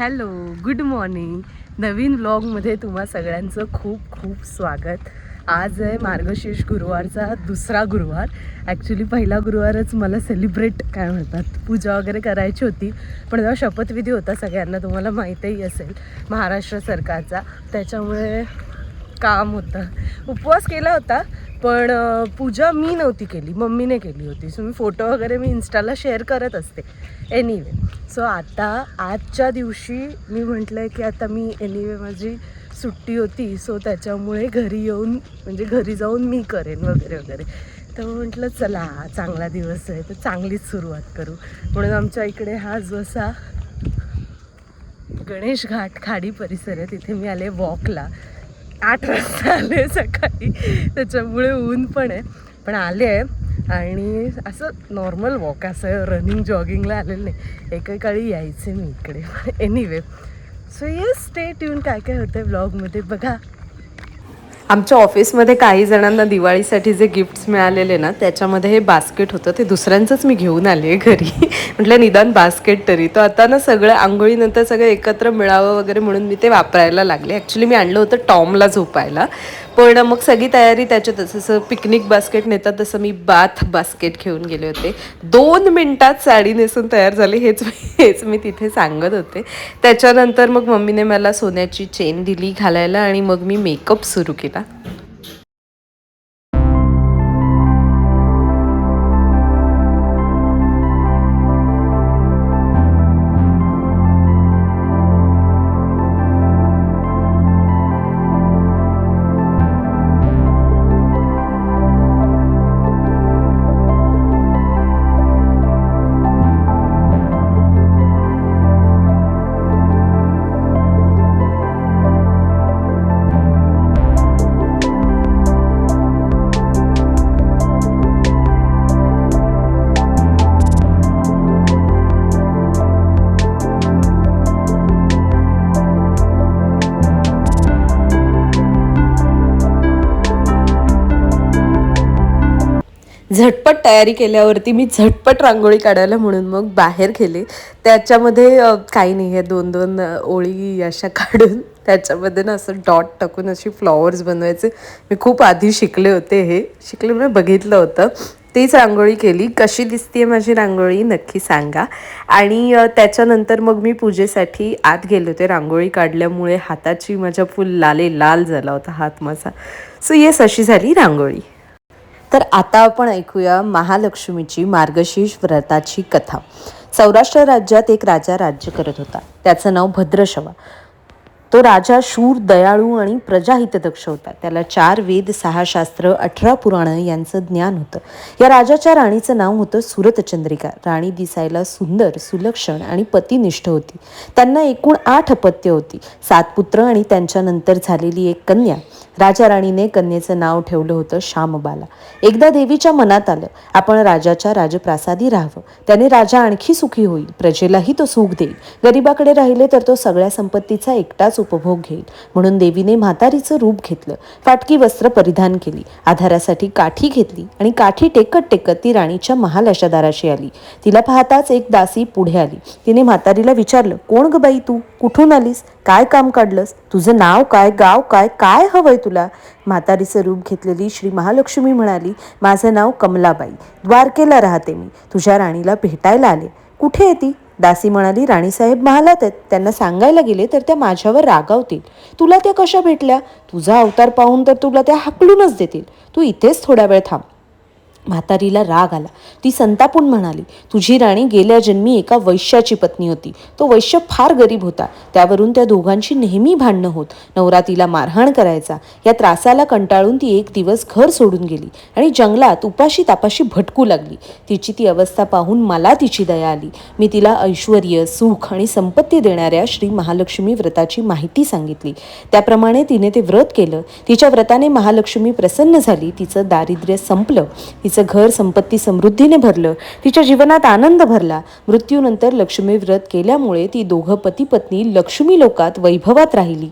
Hello good morning नवीन व्लॉगमध्ये तुम्हा सगळ्यांचं खूप खूप स्वागत. आज आहे मार्गशीर्ष गुरुवारचा दुसरा गुरुवार. ॲक्च्युली पहिला गुरुवारच मला सेलिब्रेट काय म्हणतात पूजा वगैरे करायची होती. पण जेव्हा शपथविधी होता सगळ्यांना तुम्हाला माहीतही असेल महाराष्ट्र सरकारचा. त्याच्यामुळे काम होतं. उपवास केला होता पण पूजा मी नव्हती केली मम्मीने केली होती. सो मी फोटो वगैरे मी इन्स्टाला शेअर करत असते. एनिवे सो आता आजच्या दिवशी मी म्हटलं की आता मी एनिवे माझी सुट्टी होती. सो त्याच्यामुळे घरी येऊन म्हणजे घरी जाऊन मी करेन वगैरे वगैरे. तर म्हटलं चला चांगला दिवस आहे. तर चांगलीच सुरुवात करू. म्हणून आमच्या इकडे हा जो असा गणेश घाट खाडी परिसर आहे तिथे मी आले वॉकला आठ वाजता आले सकाळी. त्याच्यामुळे ऊन पण आहे. पण आले आहे. आणि असं नॉर्मल वॉक असं रनिंग जॉगिंगला आलेलं नाही. एकेकाळी यायचे मी इकडे. Anyway so yes stay tune काय काय होतं ब्लॉगमध्ये बघा. आमच्या ऑफिसमध्ये काही जणांना दिवाळीसाठी जे गिफ्ट्स मिळालेले ना त्याच्यामध्ये हे बास्केट होतं. ते दुसऱ्यांचंच मी घेऊन आले आहे घरी. म्हटलं निदान बास्केट तरी. तो आता ना सगळं आंघोळीनंतर सगळं एकत्र मिळावं वगैरे म्हणून मी ते वापरायला लागले. ॲक्च्युली मी आणलं होतं टॉमला झोपायला. पण मग सगळी तयारी त्याच्यात जसं पिकनिक बास्केट नेतात तसं मी बाथ बास्केट घेऊन गेले होते. दोन मिनटात साडी नेसून तयार झाली हेच हेच मी तिथे सांगत होते. त्याच्यानंतर मग मम्मीने मला सोन्याची चेन दिली घालायला आणि मग मी मेकअप सुरू केला. तयारी केल्यावरती मी झटपट रांगोळी काढायला म्हणून मग बाहेर गेले त्याच्यामध्ये काही नाही आहे दोन दोन ओळी अशा काढून त्याच्यामध्ये ना असं डॉट टाकून अशी फ्लॉवर्स बनवायचे. मी खूप आधी शिकले होते हे. शिकले मी बघितलं होतं. तीच रांगोळी केली. कशी दिसते माझी रांगोळी नक्की सांगा. आणि त्याच्यानंतर मग मी पूजेसाठी आत गेले होते. रांगोळी काढल्यामुळे हाताची माझ्या फुल लाले लाल झाला होता हात माझा. सो येस अशी झाली रांगोळी. तर आता आपण ऐकूया महालक्ष्मीची मार्गशीर्ष व्रताची कथा. सौराष्ट्र राज्यात एक राजा राज्य करत होता. त्याचं नाव भद्रशवा. तो राजा शूर दयाळू आणि प्रजाहितदक्ष होता. त्याला चार वेद सहा शास्त्र अठरा पुराणं यांचं ज्ञान होतं. या राजाच्या राणीचं नाव होतं सुरतचंद्रिका. राणी दिसायला सुंदर सुलक्षण आणि पतिनिष्ठ होती. त्यांना एकूण आठ अपत्य होती. सात पुत्र आणि त्यांच्यानंतर झालेली एक कन्या. राजा राणीने कन्येचं नाव ठेवलं होतं श्यामबाला. एकदा देवीच्या मनात आलं आपण राजाच्या राजप्रासादी राहावं. त्याने राजा आणखी सुखी होईल प्रजेलाही तो सुख देईल. गरिबाकडे राहिले तर तो सगळ्या संपत्तीचा एकटाच उपभोग घेईल. म्हणून देवीने म्हातारीचं रूप घेतलं फाटकी वस्त्र परिधान केली आधारासाठी काठी घेतली आणि काठी टेकत टेकत ती राणीच्या महालाच्या दाराशी आली. तिला पाहताच एक दासी पुढे आली. तिने म्हातारीला विचारलं कोण ग बाई तू? कुठून आलीस? काय काम काढलंस? तुझं नाव काय गाव काय काय हवंय तुला? म्हातारीचं रूप घेतलेली श्री महालक्ष्मी म्हणाली माझं नाव कमलाबाई. द्वारकेला राहते मी. तुझ्या राणीला भेटायला आले. कुठे आहे ती? दासी म्हणाली राणीसाहेब महालात आहेत. त्यांना सांगायला गेले तर त्या माझ्यावर रागावतील. तुला त्या कशा भेटल्या? तुझा अवतार पाहून तर तुला त्या हाकलूनच देतील. तू इथेच थोडा वेळ थांब. म्हातारीला राग आला. ती संतापून म्हणाली तुझी राणी गेल्या जन्मी एका वैश्याची पत्नी होती. तो वैश्य फार गरीब होता. त्यावरून त्या दोघांची नेहमी भांडणं होत. नवरा तिला मारहाण करायचा. या त्रासाला कंटाळून ती एक दिवस घर सोडून गेली आणि जंगलात उपाशी तापाशी भटकू लागली. तिची ती अवस्था पाहून मला तिची दया आली. मी तिला ऐश्वर सुख आणि संपत्ती देणाऱ्या श्री महालक्ष्मी व्रताची माहिती सांगितली. त्याप्रमाणे तिने ते व्रत केलं. तिच्या व्रताने महालक्ष्मी प्रसन्न झाली. तिचं दारिद्र्य संपलं. तिचं घर संपत्ती समृद्धीने भरलं. तिच्या जीवनात आनंद भरला. मृत्यूनंतर लक्ष्मी व्रत केल्यामुळे ती दोघं पती पत्नी लक्ष्मी लोकात वैभवात राहिली.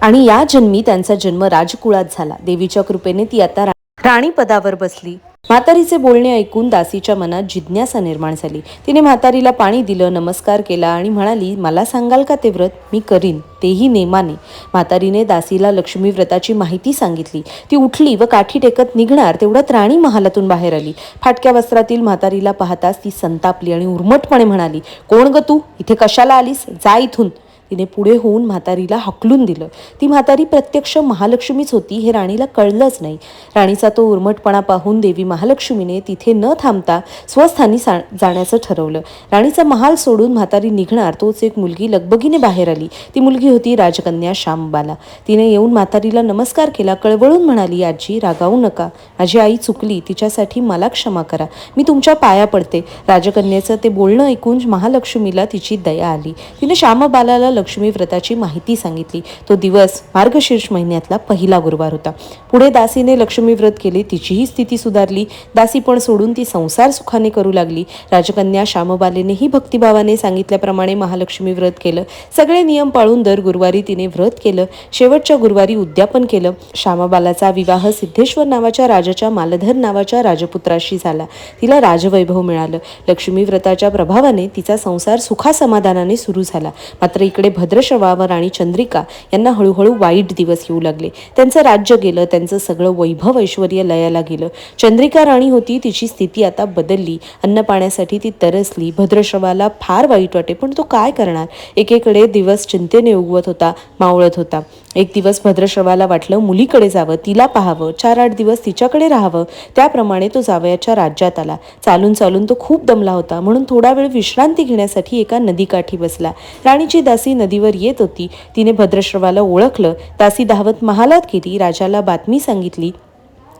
आणि या जन्मी त्यांचा जन्म राजकुळात झाला. देवीच्या कृपेने ती आता रा- राणी पदावर बसली. म्हातारीचे बोलणे ऐकून दासीच्या मनात जिज्ञासा निर्माण झाली. तिने म्हातारीला पाणी दिलं नमस्कार केला आणि म्हणाली मला सांगाल का ते व्रत? मी करीन. तेही नेमाने. म्हातारीने दासीला लक्ष्मी व्रताची माहिती सांगितली. ती उठली व काठी टेकत निघणार तेवढ्यात राणी महालातून बाहेर आली. फाटक्या वस्त्रातील म्हातारीला पाहताच ती संतापली आणि उर्मटपणे म्हणाली कोण ग तू? इथे कशाला आलीस? जा इथून. तिने पुढे होऊन म्हातारीला हकलून दिलं. ती म्हातारी प्रत्यक्ष महालक्ष्मीच होती हे राणीला कळलंच नाही. राणीचा तो उर्मटपणा पाहून देवी महालक्ष्मीने तिथे न थांबता स्वस्थानी सा जाण्याचं ठरवलं. राणीचा महाल सोडून म्हातारी निघणार तोच एक मुलगी लगबगीने बाहेर आली. ती मुलगी होती राजकन्या श्यामबाला. तिने येऊन म्हातारीला नमस्कार केला कळवळून म्हणाली आजी रागावू नका. माझी आई चुकली तिच्यासाठी मला क्षमा करा. मी तुमच्या पाया पडते. राजकन्याचं ते बोलणं ऐकून महालक्ष्मीला तिची दया आली. तिने श्यामबालाला लक्ष्मी व्रताची माहिती सांगितली. तो दिवस मार्गशीर्ष महिन्यातला पहिला गुरुवार होता. पुढे दासीने लक्ष्मी व्रत केले तिचीही स्थिती सुधारली. दासी पण सोडून ती संसार सुखाने करू लागली. राजकन्या श्यामबालेनेही भक्तिभावाने सांगितल्याप्रमाणे महालक्ष्मी व्रत केलं. सगळे नियम पाळून दर गुरुवारी तिने व्रत केलं. शेवटच्या गुरुवारी उद्यापन केलं. श्यामबालाचा विवाह सिद्धेश्वर नावाच्या राजाच्या मालधर नावाच्या राजपुत्राशी झाला. तिला राजवैभव मिळालं. लक्ष्मी व्रताच्या प्रभावाने तिचा संसार सुखासमाधानाने सुरू झाला. मात्र इकडे भद्रशवावर आणि चंद्रिका यांना हळूहळू वाईट दिवस येऊ लागले. त्यांचं राज्य गेलं त्यांचं सगळं वैभव ऐश्वर लयाला गेलं. चंद्रिका राणी होती तिची स्थिती आता बदलली. अन्न पाण्यासाठी ती तरसली. भद्रश्रवाला फार वाईट वाटे पण तो काय करणार? एकेकडे दिवस चिंतेने उगवत होता मावळत होता. एक दिवस भद्रश्रवाला वाटलं मुलीकडे जावं तिला पाहावं चार आठ दिवस तिच्याकडे राहावं त्याप्रमाणे तो जावयाच्या राज्यात आला. चालून चालून तो खूप दमला होता म्हणून थोडा वेळ विश्रांती घेण्यासाठी एका नदीकाठी बसला. राणीची दासी नदीवर येत होती. तिने भद्रश्रवाला ओळखलं. दासी धावत महालात गेली. राजाला बातमी सांगितली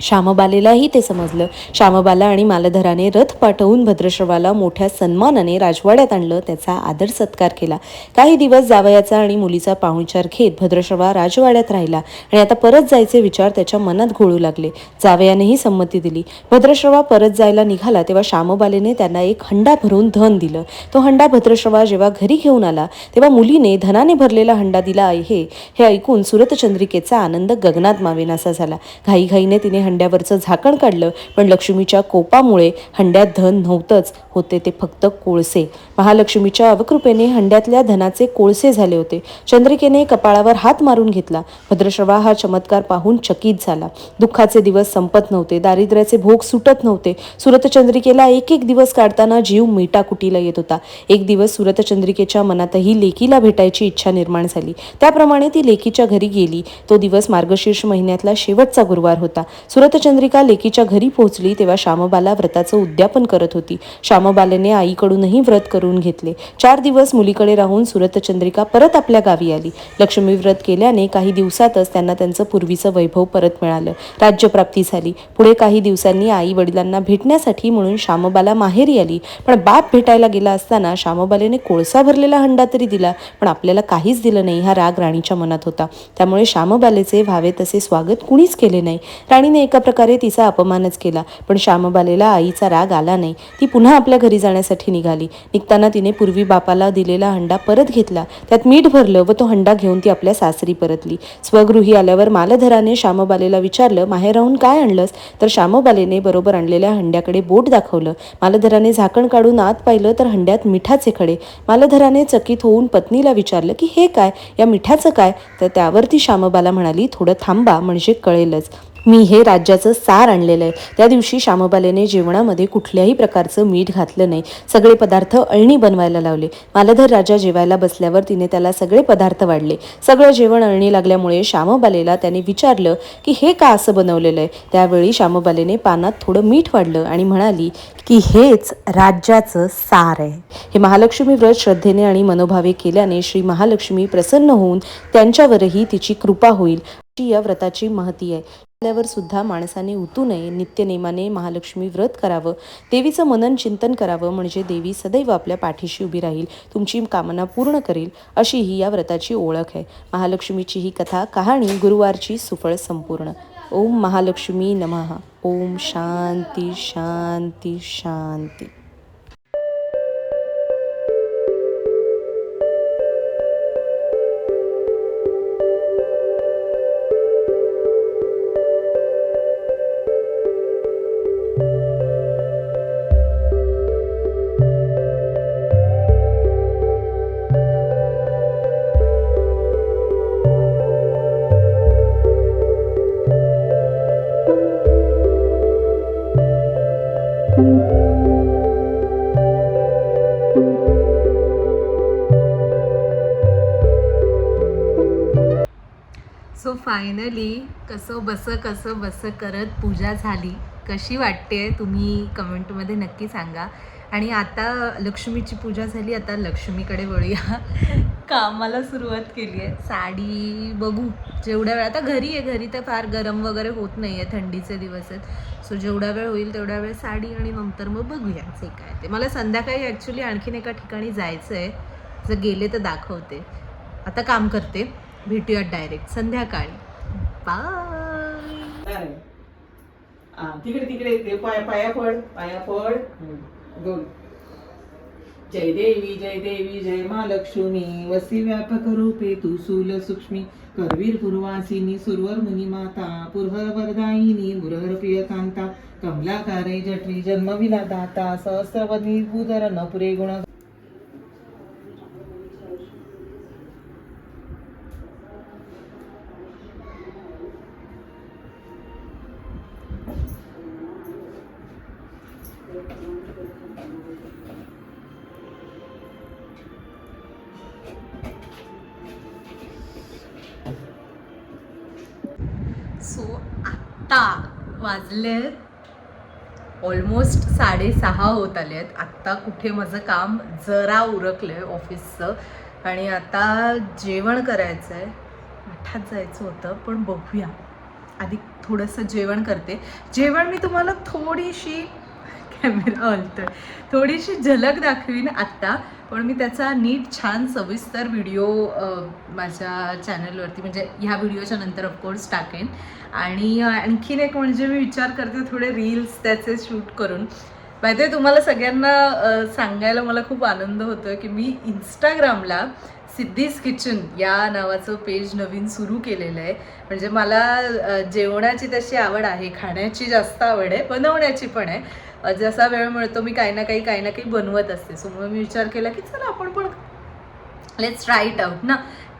श्यामबालेलाही ते समजलं. श्यामबाला आणि मालधराने रथ पाठवून भद्रश्रवाला मोठ्या सन्मानाने राजवाड्यात आणलं त्याचा आदर सत्कार केला. काही दिवस जावयाचा आणि मुलीचा पाहुणचार घेत भद्रश्रवा राजवाड्यात राहिला आणि आता परत जायचे विचार त्याच्या मनात घोळू लागले. जावयानेही संमती दिली. भद्रश्रवा परत जायला निघाला तेव्हा श्यामबालेने त्यांना एक हंडा भरून धन दिलं. तो हंडा भद्रश्रवा जेव्हा घरी घेऊन आला तेव्हा मुलीने धनाने भरलेला हंडा दिला आहे हे ऐकून सुरतचंद्रिकेचा आनंद गगनात मावेनासा झाला. घाईघाईने तिने हंड्यावरचं झाकण काढलं पण लक्ष्मीच्या कोपामुळे हंड्यात धन नव्हतंच होते ते फक्त कोळसे. महालक्ष्मीच्या अवकृपेने हंड्यातल्या धनाचे कोळसे झाले होते. चंद्रिकेने कपाळावर हात मारून घेतला. भद्रश्रवा हा चमत्कार पाहून चकित झाला. दुःखाचे दिवस संपत नव्हते दारिद्र्याचे भोग सुटत नव्हते. सुरतचंद्रिकेला एक एक दिवस काढताना जीव मिटाकुटीला येत होता. एक दिवस सुरतचंद्रिकेच्या मनातही लेकीला भेटायची इच्छा निर्माण झाली. त्याप्रमाणे ती लेकीच्या घरी गेली. तो दिवस मार्गशीर्ष महिन्यातला शेवटचा गुरुवार होता. सुरतचंद्रिका लेकीच्या घरी पोहोचली तेव्हा श्यामबाला व्रताचं उद्यापन करत होती. श्यामबालेने आईकडूनही व्रत करून घेतले. चार दिवस मुलीकडे राहून सुरतचंद्रिका परत आपल्या गावी आली. लक्ष्मी व्रत केल्याने काही दिवसातच त्यांना त्यांचं पूर्वीचं वैभव परत मिळालं. राज्यप्राप्ती झाली. पुढे काही दिवसांनी आई वडिलांना भेटण्यासाठी म्हणून श्यामबाला माहेरी आली. पण बाप भेटायला गेला असताना श्यामबालेने कोळसा भरलेला हंडा तरी दिला पण आपल्याला काहीच दिलं नाही हा राग राणीच्या मनात होता. त्यामुळे श्यामबालेचे व्हावे तसे स्वागत कुणीच केले नाही. राणीने एका प्रकारे तिचा अपमानच केला. पण श्यामबालेला आईचा राग आला नाही. ती पुन्हा आपल्या घरी जाण्यासाठी निघाली. निघताना तिने पूर्वी बापाला दिलेला हंडा परत घेतला. त्यात मीठ भरलं व तो हंडा घेऊन ती आपल्या सासरी परतली. स्वगृही आल्यावर मालधराने श्यामबालेला विचारलं माहेर राहून काय आणलंस? तर श्यामबालेने बरोबर आणलेल्या हंड्याकडे बोट दाखवलं. मालधराने झाकण काढून आत पाहिलं तर हंड्यात मिठाचे खडे. मालधराने चकित होऊन पत्नीला विचारलं की हे काय? या मिठाचं काय? तर त्यावर ती श्यामबाला म्हणाली थोडं थांबा म्हणजे कळेलच. मी हे राज्याचं सार आणलेलं आहे. त्या दिवशी श्यामबालेने जेवणामध्ये कुठल्याही प्रकारचं मीठ घातलं नाही. सगळे पदार्थ अळणी बनवायला लावले. मालधर राजा जेवायला बसल्यावर तिने त्याला सगळे पदार्थ वाढले. सगळं जेवण अळणी लागल्यामुळे श्यामबालेला त्याने विचारलं की हे का असं बनवलेलं आहे? त्यावेळी श्यामबालेने पानात थोडं मीठ वाढलं आणि म्हणाली की हेच राज्याचं सार आहे. हे महालक्ष्मी व्रत श्रद्धेने आणि मनोभावे केल्याने श्री महालक्ष्मी प्रसन्न होऊन त्यांच्यावरही तिची कृपा होईल. अशी या व्रताची महती आहे. आल्यावर सुद्धा माणसाने उतू नये नित्यनेमाने महालक्ष्मी व्रत करावं. देवीचं मनन चिंतन करावं म्हणजे देवी सदैव आपल्या पाठीशी उभी राहील तुमची कामना पूर्ण करेल अशी ही या व्रताची ओळख आहे. महालक्ष्मीची ही कथा कहाणी गुरुवारची सुफळ संपूर्ण. ओम महालक्ष्मी नमः. ओम शांती शांती शांती. सो फायनली कसं बसं कसं बसं करत पूजा झाली कशी वाटते तुम्ही कमेंटमध्ये नक्की सांगा. आणि आता लक्ष्मीची पूजा झाली आता लक्ष्मीकडे वळूया. कामाला सुरुवात केली आहे. साडी बघू. जेवढ्या वेळ आता घरी आहे घरी तर फार गरम वगैरे होत नाही आहे थंडीचे दिवस आहेत. सो जेवढा वेळ होईल तेवढ्या वेळ साडी आणि नंतर मग बघूया जे काय ते. मला संध्याकाळी ॲक्च्युली आणखीन एका ठिकाणी जायचं आहे जर गेले तर दाखवते. आता काम करते. भेटूयात डायरेक्ट संध्याकाळी. बाय. हा, तिकडे तिकडे ते पाया पाया पड पाया पड. दोन जय देवी जय देवी जय महालक्ष्मी वसी व्यापक रूपे तू सूल सूक्ष्मी. करवीर पूर्वासिनी सुरवर मुनी माता. पुरहर वरदायिनी मुरहर प्रिय कांता. कमलाकारे जठरी जन्मविला दाता सहस्रवनी भूधर न पुरे गुण ऑलमोस्ट साडेसहा होत आले आहेत. आत्ता कुठे माझं काम जरा उरकलं आहे ऑफिसचं. आणि आता जेवण करायचं आहे मठात जायचं होतं पण बघूया. आधी थोडंसं जेवण करते. जेवण मी तुम्हाला थोडीशी कॅमेरा हलतोय थोडीशी झलक दाखवीन आत्ता. पण मी त्याचा नीट छान सविस्तर व्हिडिओ माझ्या चॅनलवरती म्हणजे ह्या व्हिडिओच्या नंतर ऑफकोर्स टाकेन. आणि आणखीन एक म्हणजे मी विचार करते थोडे रील्स त्याचे शूट करून. माहिती आहे तुम्हाला सगळ्यांना सांगायला मला खूप आनंद होतो की मी इंस्टाग्रामला सिद्धीज किचन या नावाचं पेज नवीन सुरू केलेलं आहे. म्हणजे मला जेवणाची तशी आवड आहे खाण्याची जास्त आवड आहे बनवण्याची पण आहे. जसा वेळ मिळतो मी काही ना काही काही ना काही बनवत असते. सो मग मी विचार केला की चला आपण पण लेट्स ट्राय इट आउट ना?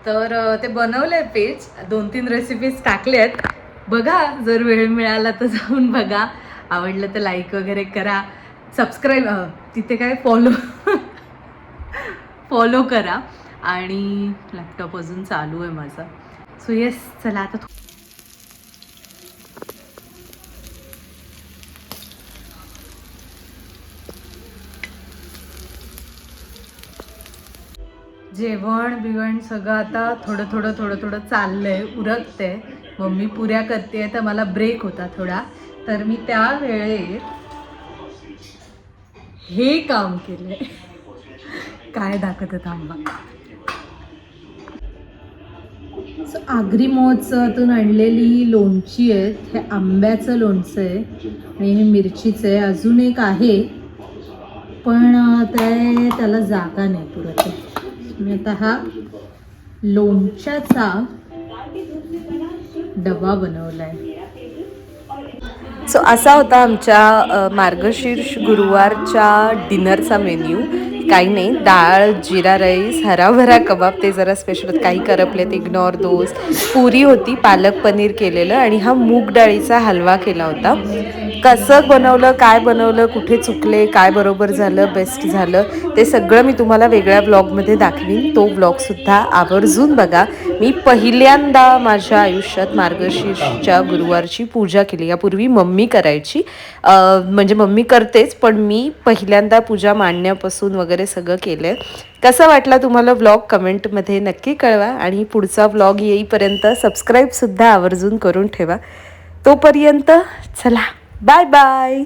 तर ते बनवलं आहे पेज. दोन तीन रेसिपीज टाकले आहेत. बघा जर वेळ मिळाला तर जाऊन बघा. आवडलं तर लाईक वगैरे करा. सबस्क्राईब तिथे काय फॉलो फॉलो करा. आणि लॅपटॉप अजून चालू आहे माझा. सो येस चला आता थो- जेवण बिवण सगळं आता थोडं थोडं थोडं थोडं चाललंय उरकतंय मम्मी पुऱ्या करते तर मला ब्रेक होता थोडा. तर मी त्या वेळेत हे काम केलंय. काय दाखवत थांबा. सो आगरी महोत्सवातून आणलेली लोणची आहेत हे आंब्याचं लोणचं आहे आणि हे मिरचीचं आहे. अजून एक आहे पण ते त्याला जागा नाही पुरत मी आता हा लोणच्याचा डबा बनवला आहे सो असा होता आमच्या मार्गशीर्ष गुरुवारच्या डिनरचा मेन्यू. काही नाही. डाळ जिरा राईस हराभरा कबाब ते जरा स्पेशल काही करपलेत इग्नोर दोस पुरी होती पालक पनीर केलेलं आणि हा मूग डाळीचा हलवा केला होता. कसं बनवलं काय बनवलं कुठे चुकले काय बरोबर झालं बेस्ट झालं ते सगळं मी तुम्हाला वेगळ्या ब्लॉगमध्ये दाखवीन. तो ब्लॉगसुद्धा आवर्जून बघा. मी पहिल्यांदा माझ्या आयुष्यात मार्गशीर्षच्या गुरुवारची पूजा केली. यापूर्वी मम्मी करायची. म्हणजे मम्मी करतेच पण मी पहिल्यांदा पूजा मांडण्यापासून वगैरे सगळं केलं आहे कसा वाटला तुम्हाला व्लॉग कमेंटमध्ये नक्की कळवा. आणि पुढचा व्लॉग येईपर्यंत सबस्क्राईबसुद्धा आवर्जून करून ठेवा. तोपर्यंत चला. Bye bye